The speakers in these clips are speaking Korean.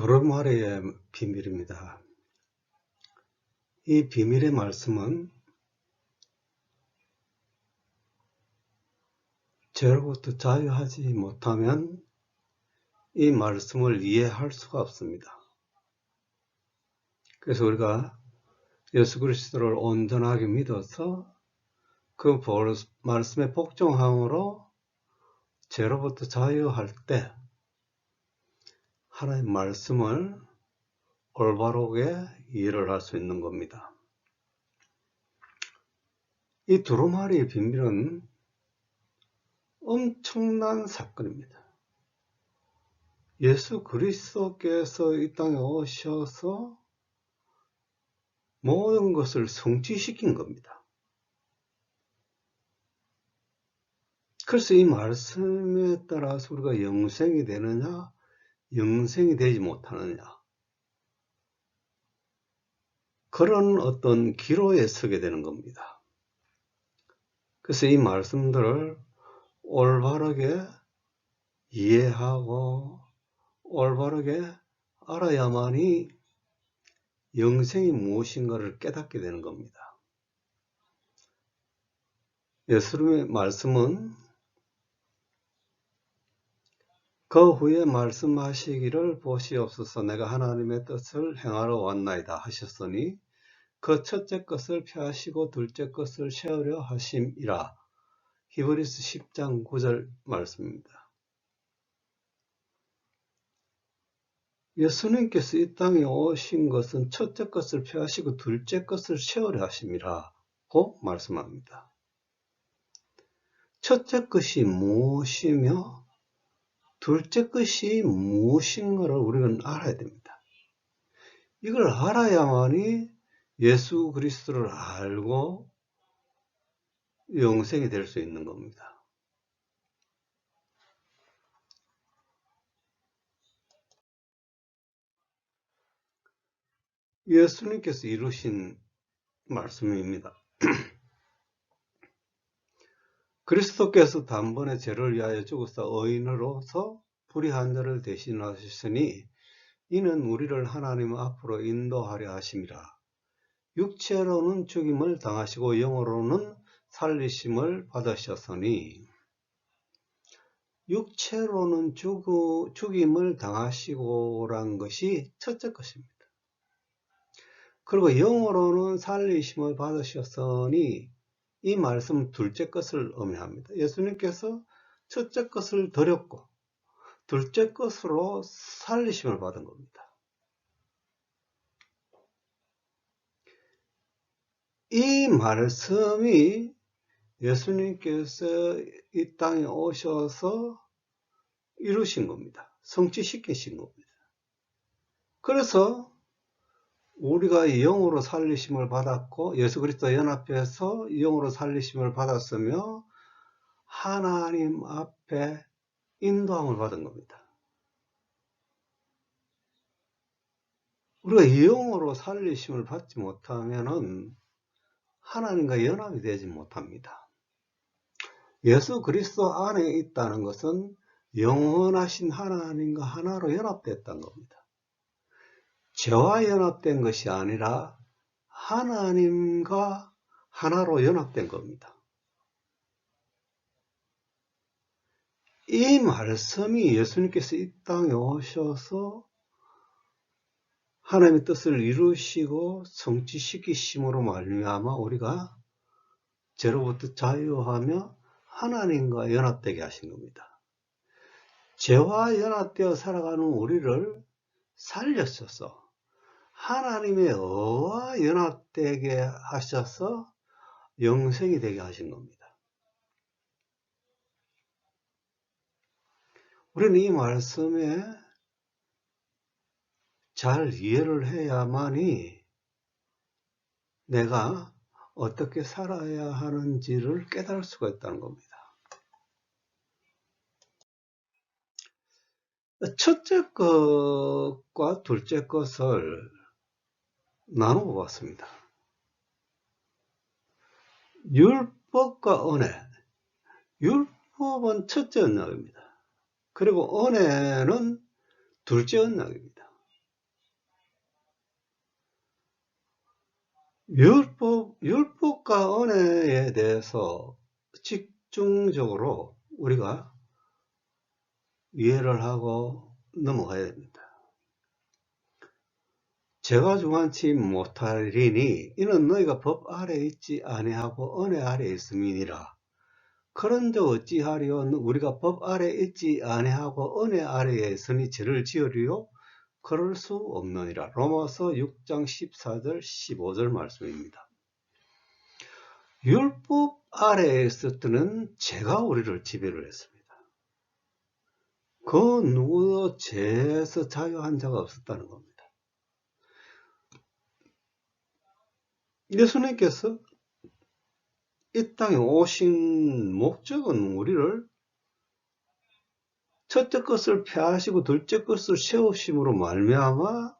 도르마리의 비밀입니다. 이 비밀의 말씀은 죄로부터 자유하지 못하면 이 말씀을 이해할 수가 없습니다. 그래서 우리가 예수 그리스도를 온전하게 믿어서 그 말씀의 복종함으로 죄로부터 자유할 때 하나님 말씀을 올바르게 이해를 할 수 있는 겁니다. 이 두루마리의 비밀은 엄청난 사건입니다. 예수 그리스도께서 이 땅에 오셔서 모든 것을 성취시킨 겁니다. 그래서 이 말씀에 따라서 우리가 영생이 되느냐, 영생이 되지 못하느냐. 그런 어떤 기로에 서게 되는 겁니다. 그래서 이 말씀들을 올바르게 이해하고 올바르게 알아야만이 영생이 무엇인가를 깨닫게 되는 겁니다. 예수님의 말씀은 그 후에 말씀하시기를 보시옵소서 내가 하나님의 뜻을 행하러 왔나이다 하셨으니 그 첫째 것을 펴하시고 둘째 것을 세우려 하심이라 히브리스 10장 9절 말씀입니다. 예수님께서 이 땅에 오신 것은 첫째 것을 펴하시고 둘째 것을 세우려 하심이라고 말씀합니다. 첫째 것이 무엇이며 둘째 것이 무엇인가를 우리는 알아야 됩니다. 이걸 알아야만이 예수 그리스도를 알고 영생이 될 수 있는 겁니다. 예수님께서 이루신 말씀입니다. 그리스도께서 단번에 죄를 위하여 죽어서 의인으로서 불의한 자를 대신하셨으니 이는 우리를 하나님 앞으로 인도하려 하심이라. 육체로는 죽임을 당하시고 영으로는 살리심을 받으셨으니 육체로는 죽임을 당하시고란 것이 첫째 것입니다. 그리고 영으로는 살리심을 받으셨으니 이 말씀 둘째 것을 의미합니다. 예수님께서 첫째 것을 드렸고 둘째 것으로 살리심을 받은 겁니다. 이 말씀이 예수님께서 이 땅에 오셔서 이루신 겁니다. 성취시키신 겁니다. 그래서 우리가 영으로 살리심을 받았고 예수 그리스도 연합해서 영으로 살리심을 받았으며 하나님 앞에 인도함을 받은 겁니다. 우리가 영으로 살리심을 받지 못하면 하나님과 연합이 되지 못합니다. 예수 그리스도 안에 있다는 것은 영원하신 하나님과 하나로 연합됐다는 겁니다. 죄와 연합된 것이 아니라 하나님과 하나로 연합된 겁니다. 이 말씀이 예수님께서 이 땅에 오셔서 하나님의 뜻을 이루시고 성취시키심으로 말미암아 우리가 죄로부터 자유하며 하나님과 연합되게 하신 겁니다. 죄와 연합되어 살아가는 우리를 살렸어서 하나님의 어와 연합되게 하셔서 영생이 되게 하신 겁니다. 우리는 이 말씀에 잘 이해를 해야만이 내가 어떻게 살아야 하는지를 깨달을 수가 있다는 겁니다. 첫째 것과 둘째 것을 나누어 봤습니다. 율법과 은혜. 율법은 첫째 언약입니다. 그리고 은혜는 둘째 언약입니다. 율법, 율법과 은혜에 대해서 집중적으로 우리가 이해를 하고 넘어가야 됩니다. 제가 중한치 못하리니 이는 너희가 법 아래 있지 아니하고 은혜 아래 있음이니라. 그런즉 어찌하리요 우리가 법 아래 있지 아니하고 은혜 아래에 있으니 죄를 지으리요 그럴 수 없느니라. 로마서 6장 14절 15절 말씀입니다. 율법 아래에 때는 죄가 우리를 지배를 했습니다. 그 누구도 죄에서 자유한 자가 없었다는 겁니다. 예수님께서 이 땅에 오신 목적은 우리를 첫째 것을 폐하시고 둘째 것을 세우심으로 말미암아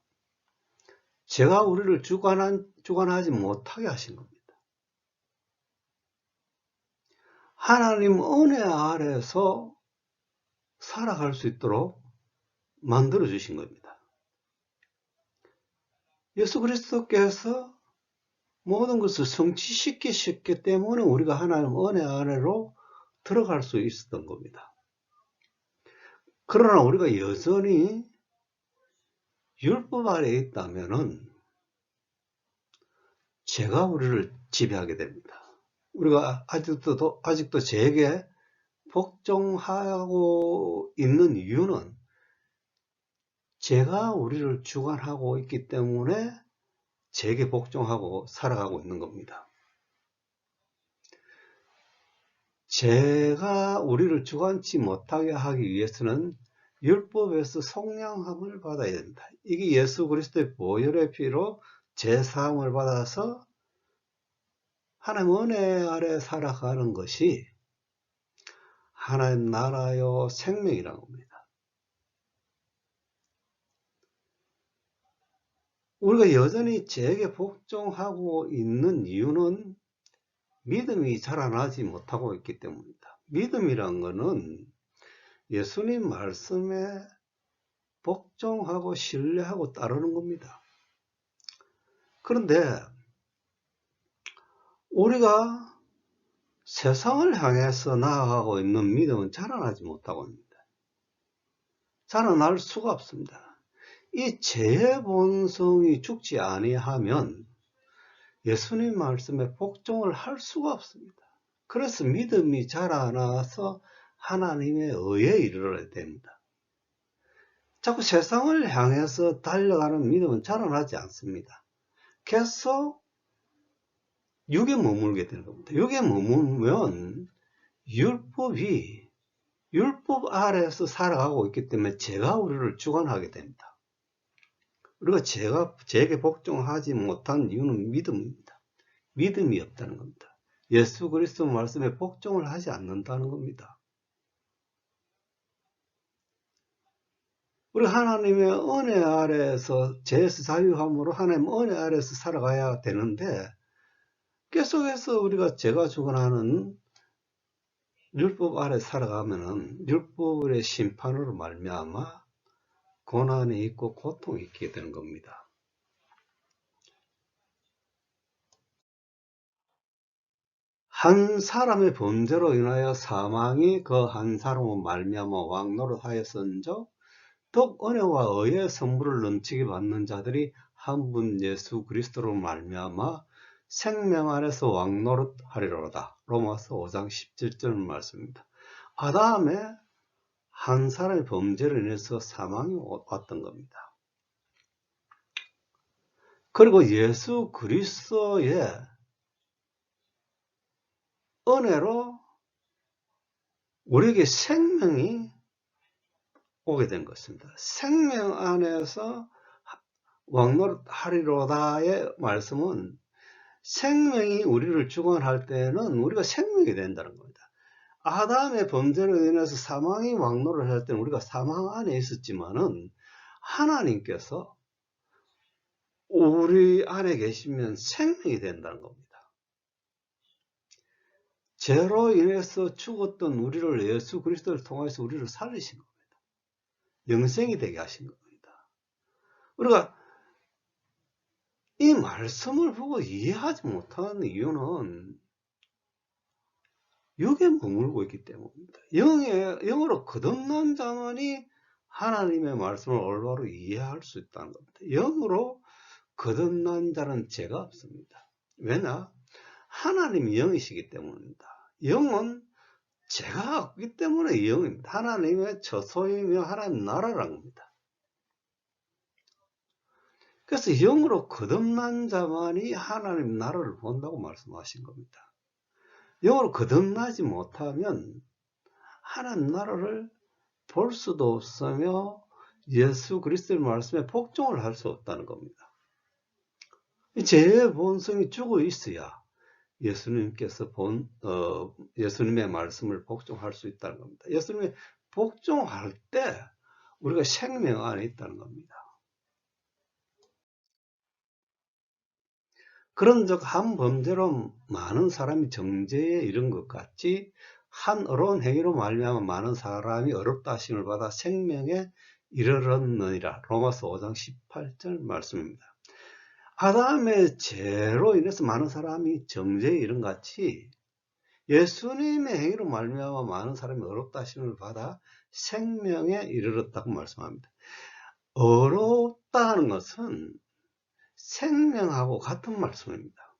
제가 우리를 주관한, 주관하지 못하게 하신 겁니다. 하나님 은혜 아래서 살아갈 수 있도록 만들어 주신 겁니다. 예수 그리스도께서 모든 것을 성취시키셨기 때문에 우리가 하나님 은혜 아래로 들어갈 수 있었던 겁니다. 그러나 우리가 여전히 율법 아래에 있다면은 죄가 우리를 지배하게 됩니다. 우리가 아직도, 아직도 죄에게 복종하고 있는 이유는 죄가 우리를 주관하고 있기 때문에 제게 복종하고 살아가고 있는 겁니다. 제가 우리를 주관치 못하게 하기 위해서는 율법에서 속량함을 받아야 됩니다. 이게 예수 그리스도의 보혈의 피로 제사함을 받아서 하나님 은혜 아래 살아가는 것이 하나님 나라요 생명이라는 겁니다. 우리가 여전히 죄에게 복종하고 있는 이유는 믿음이 자라나지 못하고 있기 때문입니다. 믿음이란 것은 예수님 말씀에 복종하고 신뢰하고 따르는 겁니다. 그런데 우리가 세상을 향해서 나아가고 있는 믿음은 자라나지 못하고 있습니다. 자라날 수가 없습니다. 이 죄의 본성이 죽지 아니하면 예수님 말씀에 복종을 할 수가 없습니다. 그래서 믿음이 자라나서 하나님의 의에 이르러야 됩니다. 자꾸 세상을 향해서 달려가는 믿음은 자라나지 않습니다. 계속 육에 머물게 되는 겁니다. 육에 머물면 율법이 율법 아래에서 살아가고 있기 때문에 제가 우리를 주관하게 됩니다. 우리가 제가 제게 복종하지 못한 이유는 믿음입니다. 믿음이 없다는 겁니다. 예수 그리스도 말씀에 복종을 하지 않는다는 겁니다. 우리 하나님의 은혜 아래에서 죄에서 자유함으로 하나님 은혜 아래에서 살아가야 되는데 계속해서 우리가 죄가 주관하는 율법 아래 살아가면은 율법의 심판으로 말미암아 고난이 있고 고통이 있게 되는 겁니다. 한 사람의 범죄로 인하여 사망이 그 한 사람을 말미암아 왕노릇하였은즉 독 은혜와 의의 선물을 넘치게 받는 자들이 한 분 예수 그리스도로 말미암아 생명 안에서 왕노릇하리로다. 로마서 5장 17절 말씀입니다. 아담의 한 사람의 범죄로 인해서 사망이 왔던 겁니다. 그리고 예수 그리스도의 은혜로 우리에게 생명이 오게 된 것입니다. 생명 안에서 왕노릇 하리로다의 말씀은 생명이 우리를 주관할 때는 우리가 생명이 된다는 겁니다. 아담의 범죄로 인해서 사망이 왕노를 할 때는 우리가 사망 안에 있었지만은 하나님께서 우리 안에 계시면 생명이 된다는 겁니다. 죄로 인해서 죽었던 우리를 예수 그리스도를 통해서 우리를 살리신 겁니다. 영생이 되게 하신 겁니다. 우리가 이 말씀을 보고 이해하지 못하는 이유는 육에 머물고 있기 때문입니다. 영에, 영으로 거듭난 자만이 하나님의 말씀을 올바로 이해할 수 있다는 겁니다. 영으로 거듭난 자는 죄가 없습니다. 왜냐? 하나님이 영이시기 때문입니다. 영은 죄가 없기 때문에 영입니다. 하나님의 처소이며 하나님 나라라는 겁니다. 그래서 영으로 거듭난 자만이 하나님 나라를 본다고 말씀하신 겁니다. 영으로 거듭나지 못하면 하나님 나라를 볼 수도 없으며 예수 그리스도의 말씀에 복종을 할 수 없다는 겁니다. 제 본성이 죽어 있어야 예수님께서 본, 어, 예수님의 말씀을 복종할 수 있다는 겁니다. 예수님의 복종할 때 우리가 생명 안에 있다는 겁니다. 그런 적한 범죄로 많은 사람이 정죄에 이른 것 같이 한 어려운 행위로 말미암아 많은 사람이 어렵다 하심을 받아 생명에 이르렀느니라. 로마서 5장 18절 말씀입니다. 아담의 죄로 인해서 많은 사람이 정죄에 이른 같이 예수님의 행위로 말미암아 많은 사람이 어렵다 하심을 받아 생명에 이르렀다고 말씀합니다. 어렵다는 것은 생명하고 같은 말씀입니다.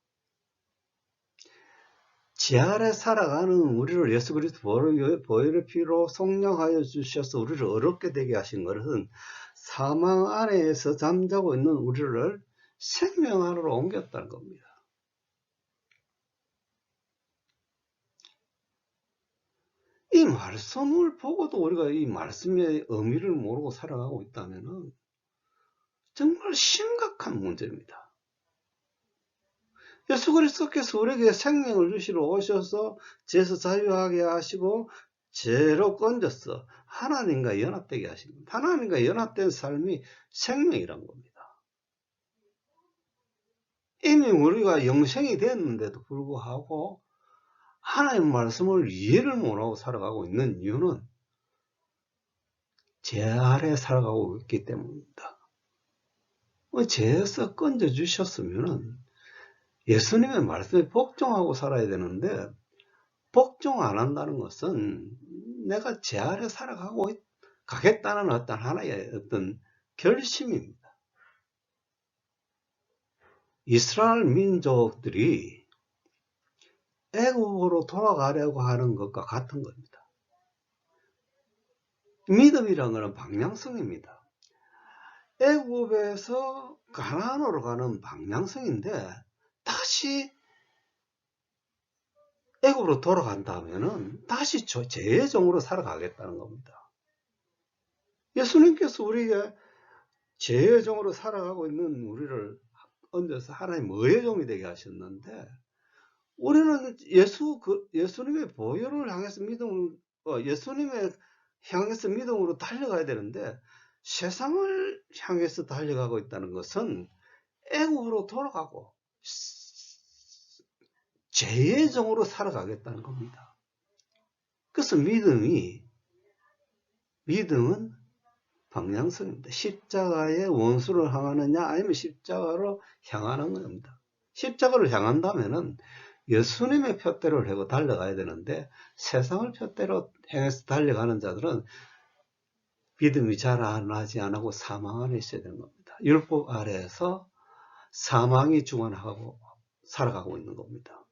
지 아래 살아가는 우리를 예수 그리스도 보혈의 피로 성령하여 주셔서 우리를 어렵게 되게 하신 것은 사망 안에서 잠자고 있는 우리를 생명 안으로 옮겼다는 겁니다. 이 말씀을 보고도 우리가 이 말씀의 의미를 모르고 살아가고 있다면 정말 심각한 문제입니다. 예수 그리스도께서 우리에게 생명을 주시러 오셔서 죄에서 자유하게 하시고 죄로 건졌어 하나님과 연합되게 하신 겁니다. 하나님과 연합된 삶이 생명이란 겁니다. 이미 우리가 영생이 됐는데도 불구하고 하나님 말씀을 이해를 못하고 살아가고 있는 이유는 죄 아래 살아가고 있기 때문입니다. 죄에서 건져 주셨으면 예수님의 말씀에 복종하고 살아야 되는데 복종 안 한다는 것은 내가 제 아래 살아가고 가겠다는 어떤 하나의 어떤 결심입니다. 이스라엘 민족들이 애국으로 돌아가려고 하는 것과 같은 겁니다. 믿음이라는 것은 방향성입니다. 애굽에서 가나안으로 가는 방향성인데 다시 애굽으로 돌아간다면은 다시 죄의 종으로 살아가겠다는 겁니다. 예수님께서 우리에게 죄의 종으로 살아가고 있는 우리를 얹어서 하나님 의의 종이 되게 하셨는데 우리는 예수 그 예수님의 보혈을 향해서 믿음을 어, 예수님의 향해서 믿음으로 달려가야 되는데 세상을 향해서 달려가고 있다는 것은 애국으로 돌아가고 죄의 종으로 살아가겠다는 겁니다. 그래서 믿음이 믿음은 방향성입니다. 십자가의 원수를 향하느냐 아니면 십자가로 향하는 겁니다. 십자가를 향한다면은 예수님의 표대로 하고 달려가야 되는데 세상을 표대로 향해서 달려가는 자들은 믿음이 자라나지 않고 사망 안에 있어야 되는 겁니다. 율법 아래에서 사망이 중원하고 살아가고 있는 겁니다.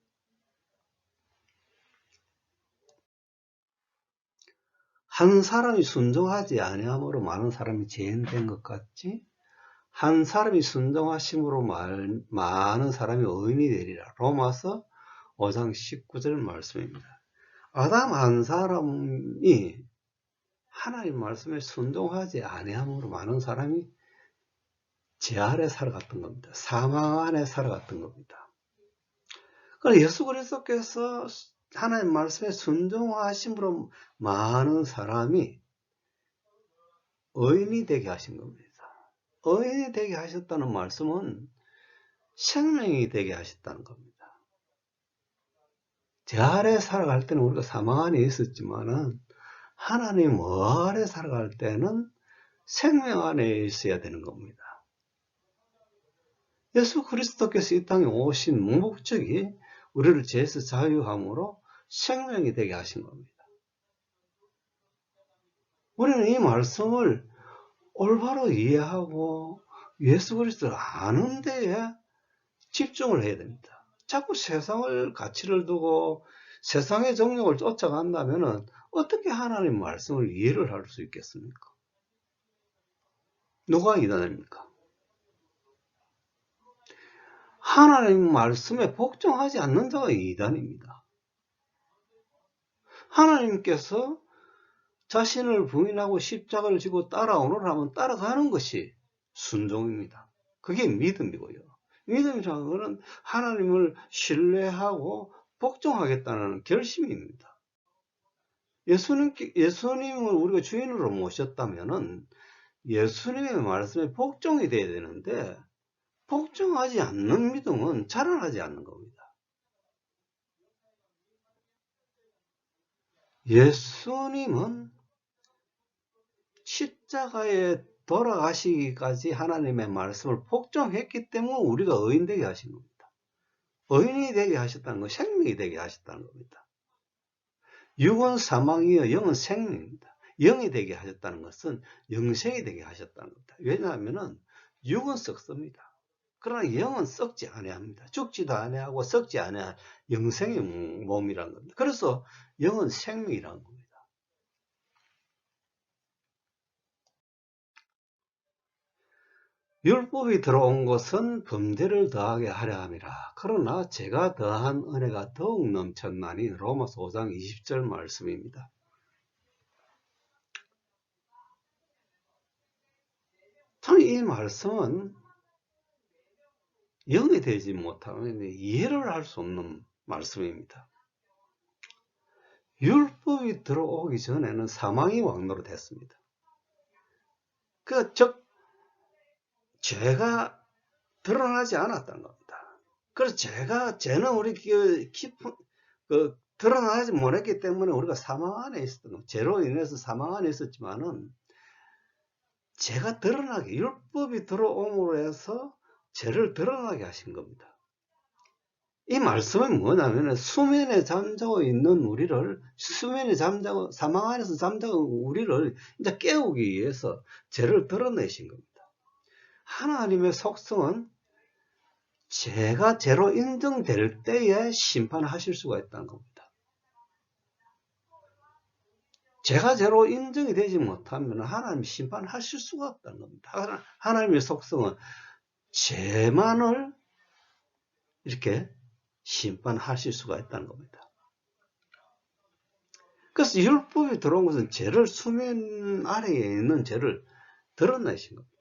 한 사람이 순종하지 아니함으로 많은 사람이 죄인된 것 같지? 한 사람이 순종하심으로 말, 많은 사람이 의인이 되리라. 로마서 5장 19절 말씀입니다. 아담 한 사람이 하나님 말씀에 순종하지 아니함으로 많은 사람이 제 아래 살아갔던 겁니다. 사망 안에 살아갔던 겁니다. 그러니까 예수 그리스도께서 하나님 말씀에 순종하심으로 많은 사람이 의인이 되게 하신 겁니다. 의인이 되게 하셨다는 말씀은 생명이 되게 하셨다는 겁니다. 제 아래 살아갈 때는 우리가 사망 안에 있었지만은 하나님 아래 살아갈 때는 생명 안에 있어야 되는 겁니다. 예수 그리스도께서 이 땅에 오신 목적이 우리를 죄에서 자유함으로 생명이 되게 하신 겁니다. 우리는 이 말씀을 올바로 이해하고 예수 그리스도를 아는 데에 집중을 해야 됩니다. 자꾸 세상을 가치를 두고 세상의 정욕을 쫓아간다면 어떻게 하나님 말씀을 이해를 할 수 있겠습니까? 누가 이단입니까? 하나님 말씀에 복종하지 않는 자가 이단입니다. 하나님께서 자신을 부인하고 십자가를 지고 따라오너라 하면 따라가는 것이 순종입니다. 그게 믿음이고요. 믿음이라는 것은 하나님을 신뢰하고 복종하겠다는 결심입니다. 예수님, 예수님을 우리가 주인으로 모셨다면은 예수님의 말씀에 복종이 돼야 되는데 복종하지 않는 믿음은 자라나지 않는 겁니다. 예수님은 십자가에 돌아가시기까지 하나님의 말씀을 복종했기 때문에 우리가 의인 되게 하신 겁니다. 의인이 되게 하셨다는 건 생명이 되게 하셨다는 겁니다. 육은 사망이요 영은 생명입니다. 영이 되게 하셨다는 것은 영생이 되게 하셨다는 겁니다. 왜냐하면 육은 썩습니다. 그러나 영은 썩지 아니합니다. 죽지도 아니하고 썩지 아니할 영생의 몸이라는 겁니다. 그래서 영은 생명이라는 겁니다. 율법이 들어온 것은 범죄를 더하게 하려 함이라. 그러나 제가 더한 은혜가 더욱 넘쳤나니 로마서 5장 20절 말씀입니다. 참이 말씀은 영이 되지 못하면 이해를 할 수 없는 말씀입니다. 율법이 들어오기 전에는 사망이 왕노로 됐습니다. 그, 즉, 죄가 드러나지 않았다는 겁니다. 그래서 죄가, 죄는 우리 그 깊은, 그, 드러나지 못했기 때문에 우리가 사망 안에 있었던 겁니다. 죄로 인해서 사망 안에 있었지만은, 죄가 드러나게, 율법이 들어옴으로 해서 죄를 드러나게 하신 겁니다. 이 말씀은 뭐냐면 수면에 잠자고 있는 우리를 수면에 잠자고 사망 안에서 잠자고 우리를 이제 깨우기 위해서 죄를 드러내신 겁니다. 하나님의 속성은 죄가 죄로 인정될 때에 심판하실 수가 있다는 겁니다. 죄가 죄로 인정이 되지 못하면 하나님 심판하실 수가 없다는 겁니다. 하나님의 속성은 죄만을 이렇게 심판하실 수가 있다는 겁니다. 그래서 율법이 들어온 것은 죄를 수면 아래에 있는 죄를 드러내신 겁니다.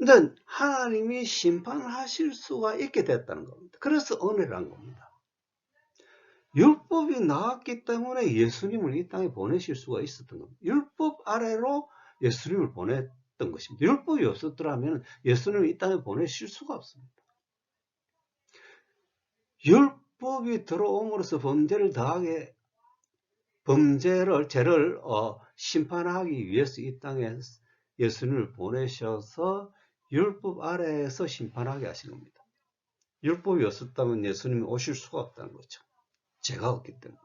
근데 하나님이 심판하실 수가 있게 됐다는 겁니다. 그래서 은혜란 겁니다. 율법이 나왔기 때문에 예수님을 이 땅에 보내실 수가 있었던 겁니다. 율법 아래로 예수님을 보냈 없던 것입니다. 율법이 없었더라면 예수님을 이 땅에 보내실 수가 없습니다. 율법이 들어옴으로써 범죄를 더하게 범죄를 죄를 어, 심판하기 위해서 이 땅에 예수님을 보내셔서 율법 아래에서 심판하게 하신 겁니다. 율법이 없었다면 예수님이 오실 수가 없다는 거죠. 죄가 없기 때문에.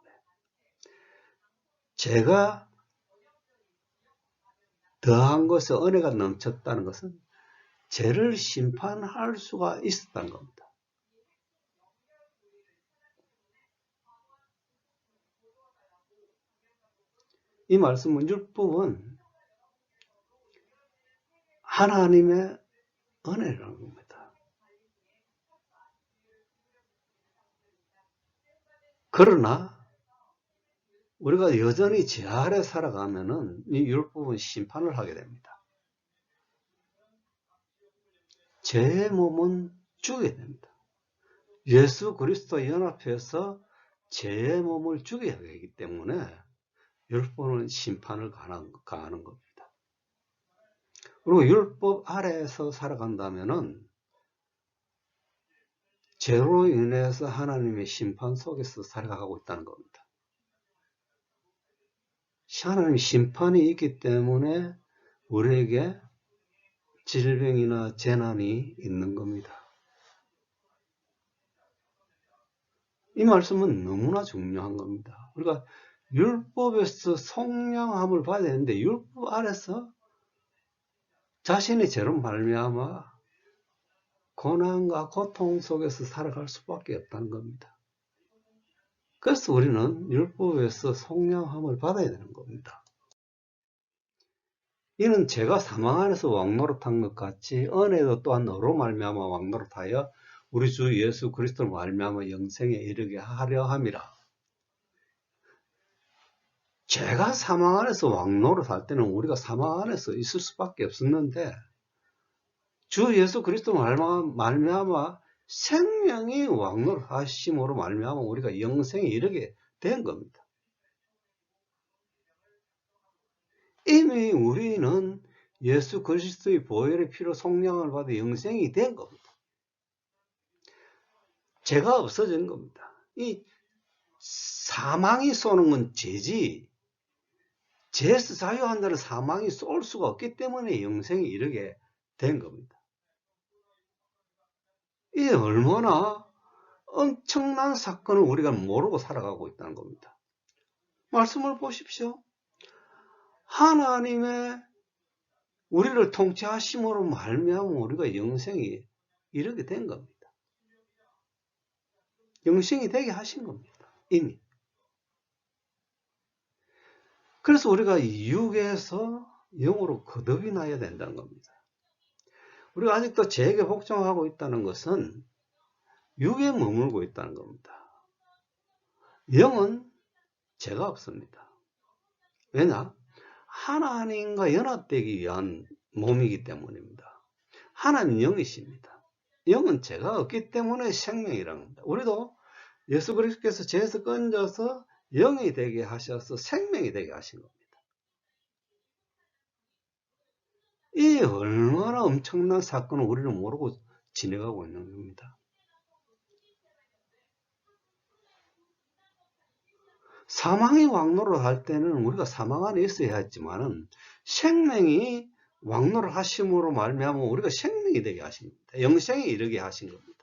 제가 더한 것에 은혜가 넘쳤다는 것은 죄를 심판할 수가 있었다는 겁니다. 이 말씀은 율법은 하나님의 은혜라는 겁니다. 그러나 우리가 여전히 죄 아래 살아가면은 이 율법은 심판을 하게 됩니다. 죄의 몸은 죽게 됩니다. 예수 그리스도 연합해서 죄의 몸을 죽여야 되기 때문에 율법은 심판을 가하는 겁니다. 그리고 율법 아래에서 살아간다면은 죄로 인해서 하나님의 심판 속에서 살아가고 있다는 겁니다. 하나님 심판이 있기 때문에 우리에게 질병이나 재난이 있는 겁니다. 이 말씀은 너무나 중요한 겁니다. 우리가 율법에서 속량함을 받아야 되는데 율법 아래서 자신의 죄로 말미암아 고난과 고통 속에서 살아갈 수밖에 없다는 겁니다. 그래서 우리는 율법에서 속량함을 받아야 되는 겁니다. 이는 제가 사망 안에서 왕노릇한 것 같이 은혜도 또한 너로 말미암아 왕노릇하여 우리 주 예수 그리스도를 말미암아 영생에 이르게 하려 함이라. 제가 사망 안에서 왕노릇할 때는 우리가 사망 안에서 있을 수밖에 없었는데 주 예수 그리스도 말미암아 생명이 왕노릇하심으로 말미암아 우리가 영생에 이르게 된 겁니다. 이미 우리는 예수 그리스도의 보혈의 피로 속량을 받아 영생이 된 겁니다. 죄가 없어진 겁니다. 이 사망이 쏘는 건 죄지. 죄에서 자유한다는 사망이 쏠 수가 없기 때문에 영생이 이르게 된 겁니다. 이 얼마나 엄청난 사건을 우리가 모르고 살아가고 있다는 겁니다. 말씀을 보십시오. 하나님의 우리를 통치하심으로 말미암아 우리가 영생이 이르게 된 겁니다. 영생이 되게 하신 겁니다. 이미. 그래서 우리가 육에서 영으로 거듭이 나야 된다는 겁니다. 우리가 아직도 죄에게 복종하고 있다는 것은 육에 머물고 있다는 겁니다. 영은 죄가 없습니다. 왜냐? 하나님과 연합되기 위한 몸이기 때문입니다. 하나님 영이십니다. 영은 죄가 없기 때문에 생명이라는 겁니다. 우리도 예수 그리스도께서 죄에서 건져서 영이 되게 하셔서 생명이 되게 하신 겁니다. 이 얼마나 엄청난 사건을 우리는 모르고 지내가고 있는 겁니다. 사망이 왕노를 할 때는 우리가 사망 안에 있어야 했지만은 생명이 왕노를 하심으로 말미암아 우리가 생명이 되게 하신 겁니다. 영생에 이르게 하신 겁니다.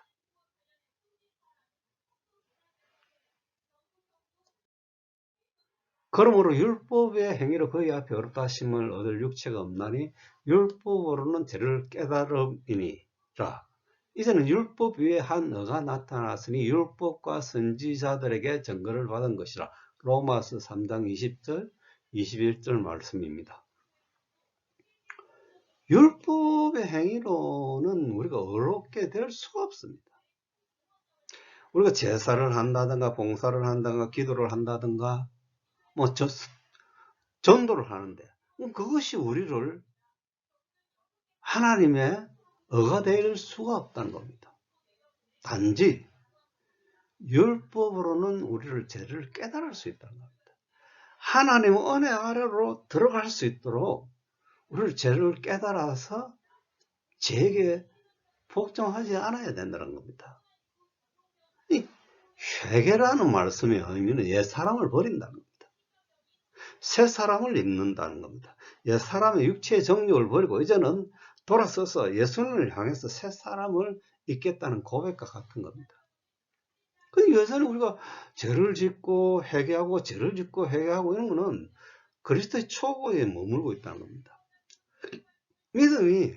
그러므로 율법의 행위로 그의 앞에 어렵다 하심을 얻을 육체가 없나니 율법으로는 죄를 깨달음이니라. 이제는 율법 위에 한 어가 나타났으니 율법과 선지자들에게 증거를 받은 것이라. 로마서 3장 20절, 21절 말씀입니다. 율법의 행위로는 우리가 어렵게 될 수가 없습니다. 우리가 제사를 한다든가 봉사를 한다든가 기도를 한다든가 뭐 저, 전도를 하는데 그것이 우리를 하나님의 어가 될 수가 없다는 겁니다. 단지 율법으로는 우리를 죄를 깨달을 수 있다는 겁니다. 하나님 은혜 아래로 들어갈 수 있도록 우리를 죄를 깨달아서 죄에게 복종하지 않아야 된다는 겁니다. 이 회개라는 말씀의 의미는 옛 사람을 버린다는 겁니다. 새 사람을 입는다는 겁니다. 옛 사람의 육체의 정욕을 버리고 이제는 돌아서서 예수님을 향해서 새 사람을 입겠다는 고백과 같은 겁니다. 근데 여전히 우리가 죄를 짓고 회개하고 죄를 짓고 회개하고 이런 거는 그리스도의 초보에 머물고 있다는 겁니다. 믿음이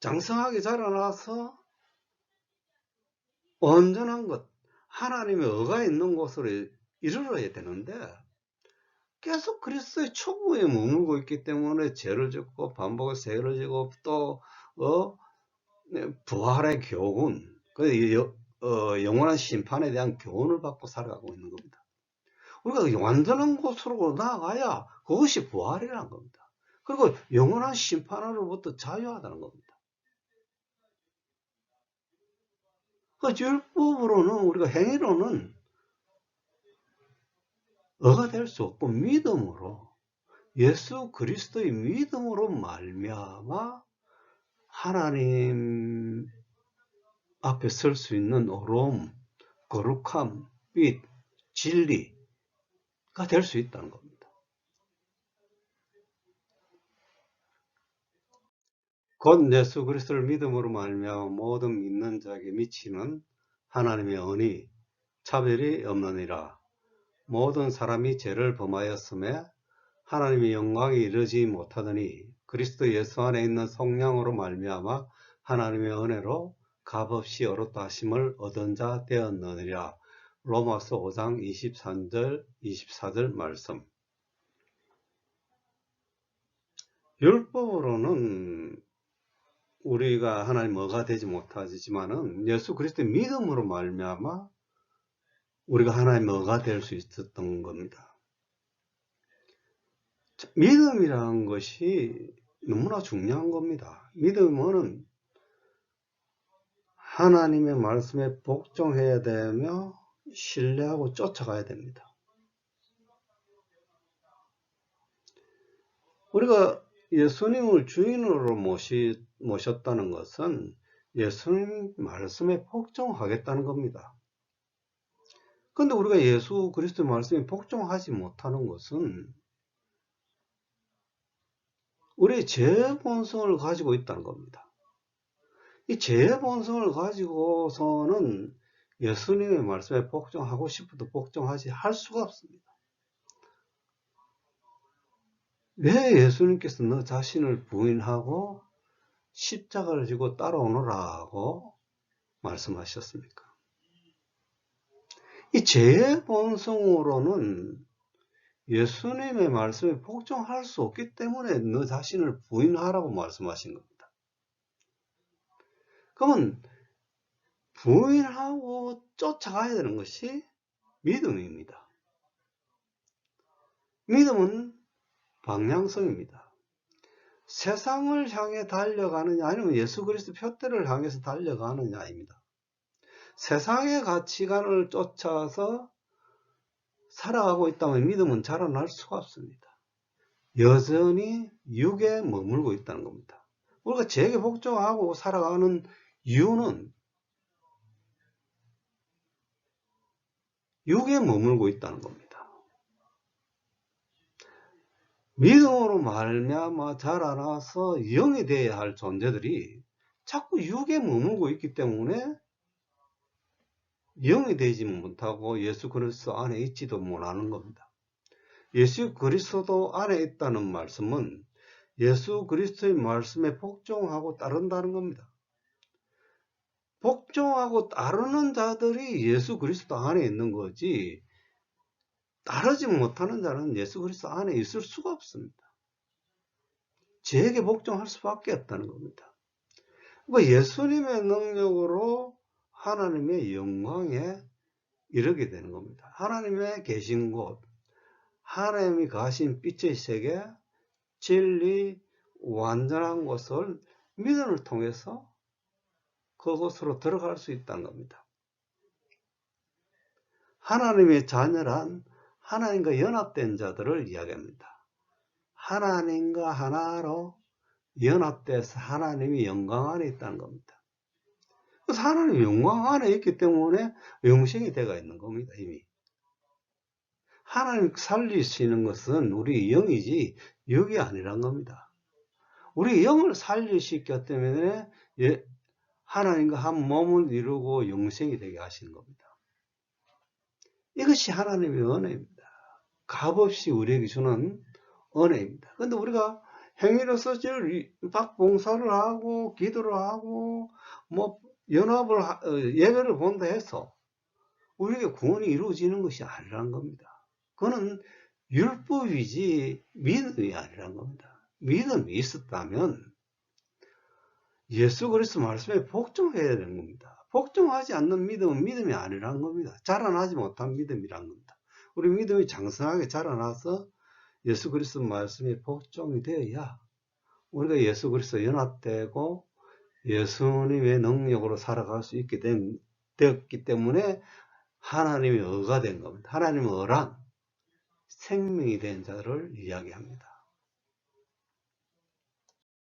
장성하게 자라나서 온전한 것, 하나님의 의가 있는 곳으로 이르러야 되는데 계속 그리스도의 초보에 머물고 있기 때문에 죄를 짓고 반복해서 죄를 지고 또 어, 네, 부활의 교훈, 그 어, 영원한 심판에 대한 교훈을 받고 살아가고 있는 겁니다. 우리가 완전한 곳으로 나아가야 그것이 부활이라는 겁니다. 그리고 영원한 심판으로부터 자유하다는 겁니다. 그 율법으로는 우리가 행위로는 어가 될 수 없고 믿음으로 예수 그리스도의 믿음으로 말미암아 하나님 앞에 설 수 있는 어려움, 거룩함, 및 진리가 될 수 있다는 겁니다. 곧 예수 그리스도를 믿음으로 말미암아 모든 믿는 자에게 미치는 하나님의 은이 차별이 없느니라. 모든 사람이 죄를 범하였음에 하나님의 영광이 이르지 못하더니 그리스도 예수 안에 있는 성령으로 말미암아 하나님의 은혜로 값없이 어렵다 하심을 얻은 자 되었느니라. 로마서 5장 23절 24절 말씀 율법으로는 우리가 하나님 뭐가 되지 못하지만은 예수 그리스도의 믿음으로 말미암아 우리가 하나님 뭐가 될 수 있었던 겁니다. 믿음이라는 것이 너무나 중요한 겁니다. 믿음은 하나님의 말씀에 복종해야 되며 신뢰하고 쫓아가야 됩니다. 우리가 예수님을 주인으로 모시, 모셨다는 것은 예수님 말씀에 복종하겠다는 겁니다. 근데 우리가 예수 그리스도 말씀에 복종하지 못하는 것은 우리의 죄 본성을 가지고 있다는 겁니다. 이 죄 본성을 가지고서는 예수님의 말씀에 복종하고 싶어도 복종하지 할 수가 없습니다. 왜 예수님께서 너 자신을 부인하고 십자가를 지고 따라오너라고 말씀하셨습니까? 이 죄의 본성으로는 예수님의 말씀에 복종할 수 없기 때문에 너 자신을 부인하라고 말씀하신 겁니다. 그러면 부인하고 쫓아가야 되는 것이 믿음입니다. 믿음은 방향성입니다. 세상을 향해 달려가느냐 아니면 예수 그리스도 표대를 향해서 달려가느냐입니다. 세상의 가치관을 쫓아서 살아가고 있다면 믿음은 자라날 수가 없습니다. 여전히 육에 머물고 있다는 겁니다. 우리가 죄에 복종하고 살아가는 이유는 육에 머물고 있다는 겁니다. 믿음으로 말미암아 자라나서 영이 되어야 할 존재들이 자꾸 육에 머물고 있기 때문에 영이 되지 못하고 예수 그리스도 안에 있지도 못하는 겁니다. 예수 그리스도 안에 있다는 말씀은 예수 그리스도의 말씀에 복종하고 따른다는 겁니다. 복종하고 따르는 자들이 예수 그리스도 안에 있는 거지 따르지 못하는 자는 예수 그리스도 안에 있을 수가 없습니다. 제에게 복종할 수밖에 없다는 겁니다. 뭐 예수님의 능력으로 하나님의 영광에 이르게 되는 겁니다. 하나님의 계신 곳, 하나님이 가신 빛의 세계, 진리, 완전한 곳을 믿음을 통해서 그곳으로 들어갈 수 있다는 겁니다. 하나님의 자녀란 하나님과 연합된 자들을 이야기합니다. 하나님과 하나로 연합돼서 하나님이 영광 안에 있다는 겁니다. 그래서 하나님 영광 안에 있기 때문에 영생이 되어 있는 겁니다, 이미. 하나님 살리시는 것은 우리 영이지 육이 아니란 겁니다. 우리 영을 살리시기 때문에 예, 하나님과 한 몸을 이루고 영생이 되게 하시는 겁니다. 이것이 하나님의 은혜입니다. 값없이 우리에게 주는 은혜입니다. 근데 우리가 행위로서 박 봉사를 하고 기도를 하고 뭐 연합을 어, 예배를 본다 해서 우리에게 구원이 이루어지는 것이 아니란 겁니다. 그거는 율법이지 믿음이 아니란 겁니다. 믿음이 있었다면 예수 그리스도 말씀에 복종해야 되는 겁니다. 복종하지 않는 믿음은 믿음이 아니란 겁니다. 자라나지 못한 믿음이란 겁니다. 우리 믿음이 장성하게 자라나서 예수 그리스도 말씀이 복종이 되어야 우리가 예수 그리스도 연합되고 예수님의 능력으로 살아갈 수 있게 된, 되었기 때문에 하나님의 어가 된 겁니다. 하나님의 어란 생명이 된 자를 이야기합니다.